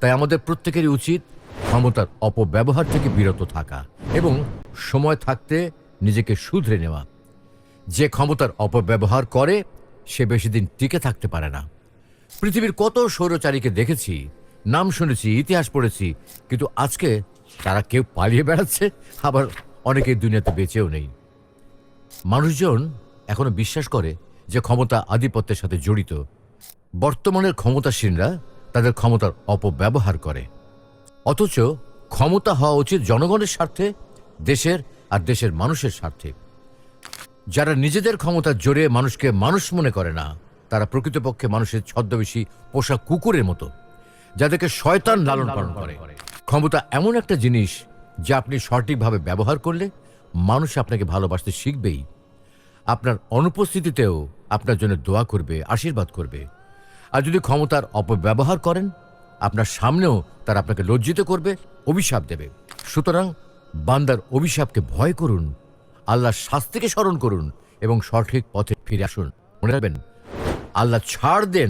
তাই আমাদের প্রত্যেকেরই উচিত ক্ষমতার অপব্যবহার থেকে বিরত থাকা এবং সময় থাকতে নিজেকে শুধরে নেওয়া। যে ক্ষমতার অপব্যবহার করে, সে বেশি দিন টিকে থাকতে পারে না। পৃথিবীর কত স্বৈরচারীকে দেখেছি, নাম শুনেছি, ইতিহাস পড়েছি, কিন্তু আজকে তারা কেউ পালিয়ে বেড়াচ্ছে, আবার অনেকেই দুনিয়াতে বেঁচেও নেই। মানুষজন এখনও বিশ্বাস করে যে ক্ষমতা আধিপত্যের সাথে জড়িত। বর্তমানের ক্ষমতাসীনরা তাদের ক্ষমতার অপব্যবহার করে। অথচ ক্ষমতা হওয়া উচিত জনগণের স্বার্থে, দেশের আর দেশের মানুষের স্বার্থে। যারা নিজেদের ক্ষমতার জোরে মানুষকে মানুষ মনে করে না, তারা প্রকৃতপক্ষে মানুষের ছদ্মবেশী পোষা কুকুরের মতো, যাদেরকে শয়তান লালন পালন করে। ক্ষমতা এমন একটা জিনিস যা আপনি সঠিকভাবে ব্যবহার করলে মানুষ আপনাকে ভালোবাসতে শিখবেই। আপনার অনুপস্থিতিতেও আপনার জন্য দোয়া করবে, আশীর্বাদ করবে। আর যদি ক্ষমতার অপব্যবহার করেন, আপনার সামনেও তার আপনাকে লজ্জিত করবে, অভিশাপ দেবে। সুতরাং বান্দার অভিশাপকে ভয় করুন, আল্লাহর শাস্তিকে স্মরণ করুন এবং সঠিক পথে ফিরে আসুন। মনে রাখবেন, আল্লাহ ছাড় দেন।